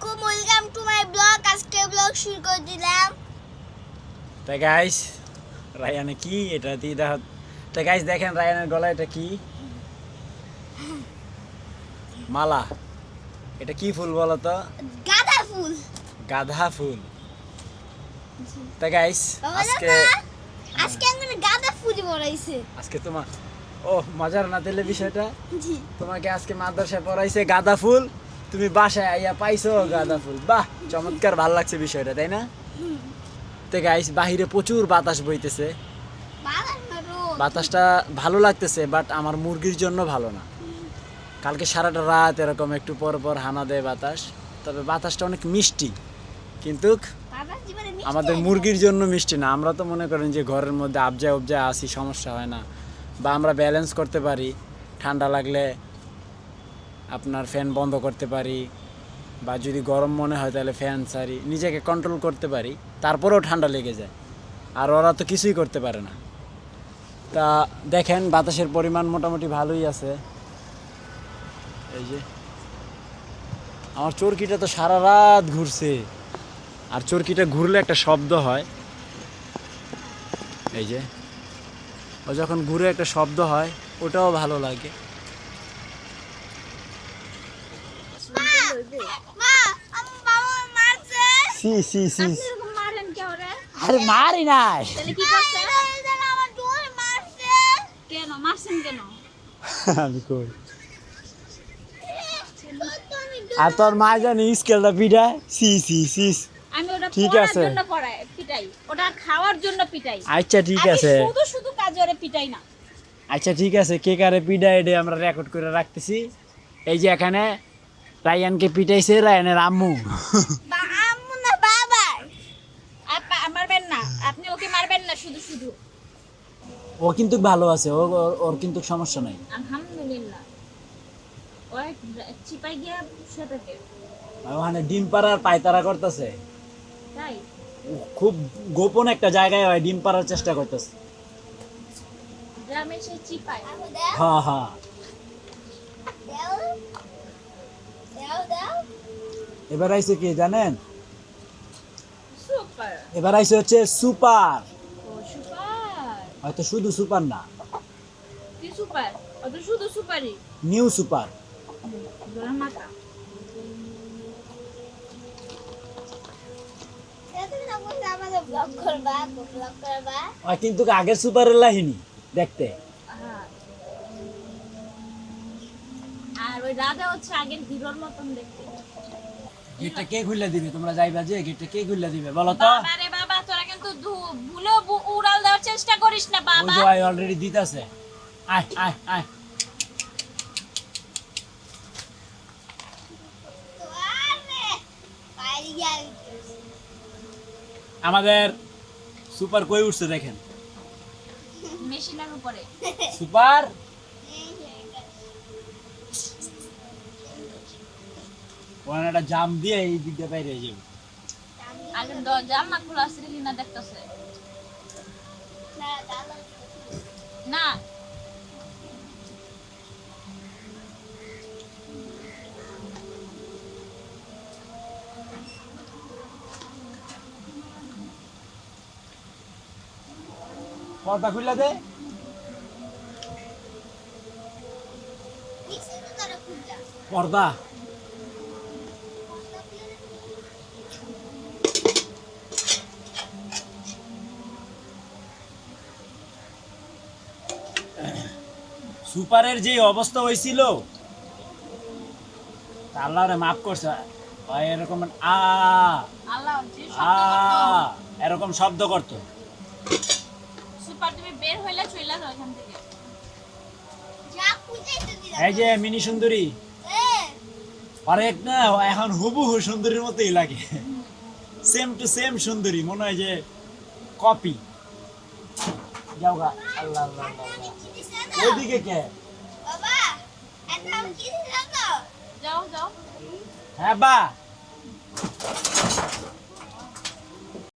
আলাইকুম welcome to my blog আজকে blog শুরু করে দিলাম। তাই গাইস রায়ানে কি? এটা দিয়ে দেখা তাই গাইস দেখেন রায়ানের গলা এটা কি? মালা। এটা কি ফুল বলো তো? গাঁদা ফুল। গাধা ফুল। তাই গাইস আজকে আজকে আমি গাঁদা ফুল বড়াইছে আজকে তোমার ও মজার না দিলে বিষয়টা তোমাকে আজকে মাদ্রাসায় পড়াইছে গাঁদা ফুল। তুমি বাসায় আইয়া পাইছো, গাঁদা ফুল। বাহ, চমৎকার, ভালো লাগছে বিষয়টা, তাই না? তো গাইস বাহিরে প্রচুর বাতাস বইতেছে। বাতাসটা ভালো লাগতেছে বাট আমার মুরগির জন্য ভালো না। কালকে সারাটা রাত এরকম একটু পর পর হানা দেয় বাতাস। তবে বাতাসটা অনেক মিষ্টি। কিন্তু আমাদের মুরগির জন্য মিষ্টি না। আমরা তো মনে করেন যে ঘরের মধ্যে আবজায় উবজায় আসি সমস্যা হয় না। বা আমরা ব্যালেন্স করতে পারি। ঠান্ডা লাগলে আপনার ফ্যান বন্ধ করতে পারি বা যদি গরম মনে হয় তাহলে ফ্যান সারি নিজেকে কন্ট্রোল করতে পারি, তারপরেও ঠান্ডা লেগে যায়। আর ওরা তো কিছুই করতে পারে না। তা দেখেন, বাতাসের পরিমাণ মোটামুটি ভালোই আছে। এই যে, আমার চরকিটা তো সারা রাত ঘুরছে। আর চরকিটা ঘুরলে একটা শব্দ হয়। এই যে, ও যখন ঘুরে একটা শব্দ হয়, ওটাও ভালো লাগে মা মা আমার বাবা মারছে সি সি সি। আরে মারি নাই। তাহলে কি করছে? আমার জোরে মারছে। কেন? মারছেন কেন? আমি কই? আর তোর মা জানি স্কেলটা পিঠায় সি সি সি। আমি ওটা ঠিক আছে। জন্য পড়াই পিটাই। ওটা খাওয়ার জন্য পিটাই। আচ্ছা ঠিক আছে। শুধু শুধু কাজে ওরে পিটাই না। আচ্ছা ঠিক আছে। কে কারে পিঠা এটা আমরা রেকর্ড করে রাখতেছি। এই যে এখানে রায়ানকে পিটাইছে রায়ানের আম্মু। আম্মু না বাবা আপা মারবেন না। আপনি ওকে মারবেন না শুধু শুধু। ও কিন্তু ভালো আছে ও ওর- কিন্তু সমস্যা নাই। আলহামদুলিল্লাহ। ওই চিপাই গিয়া সেটাকে আর ওখানে ডিম পাড়ার পায়তারা করতেছে। তাই? খুব গোপন একটা জায়গায় হয় ডিম পাড়ার চেষ্টা করতেছে। গ্রামে সেই চিপাই। হ্যাঁ হ্যাঁ এবার আইছে কি জানেন? এবার আইছে হচ্ছে সুপার। ও সুপার। হয়তো শুধু সুপার না। সুপার? শুধু সুপারই। New super. কিন্তু আগের সুপারের লাহিনী দেখতে। ওই রাজা হচ্ছে আগের হিরোর মতন দেখতে। গেটটা কে খুললে দিবে? তোমরা যাইবা যে গেটটা কে খুললে দিবে? বলো তো। বাবা রে বাবা তোরা কিন্তু বু- উড়াল দেওয়ার চেষ্টা করিস না ওই বাবা যে অলরেডি দিতেছে। আয় আয় আয়। আরে আমাদের সুপার কই উঠছে দেখেন? মেশিনের উপরে। সুপার? ওখানে একটা জাম দিয়ে এই দিক দিয়ে বাইরে যাবে। আগে দরজা মা খোলা আছে কিনা দেখতেছে? না। পর্দা খুললে দে। পর্দা। সুপারের যে অবস্থা হয়েছিল আল্লাহরে মাফ করছে। ভাই এরকম আ আ শব্দ করতো। এরকম শব্দ করতো। সুপার তুমি বের হইলে চলে যাও এখান থেকে। এই যে মিনি সুন্দরী। অনেক না এখন হুবহু সুন্দরীর মতোই লাগে। সেম টু সেম সুন্দরী মনে হয় যে কপি যাও আল্লাহ আল্লাহ, আল্লাহ। ওইদিকে কে? বাবা এটা আমি কি দিলাম তো। যাও যাও। হ্যাঁ বা।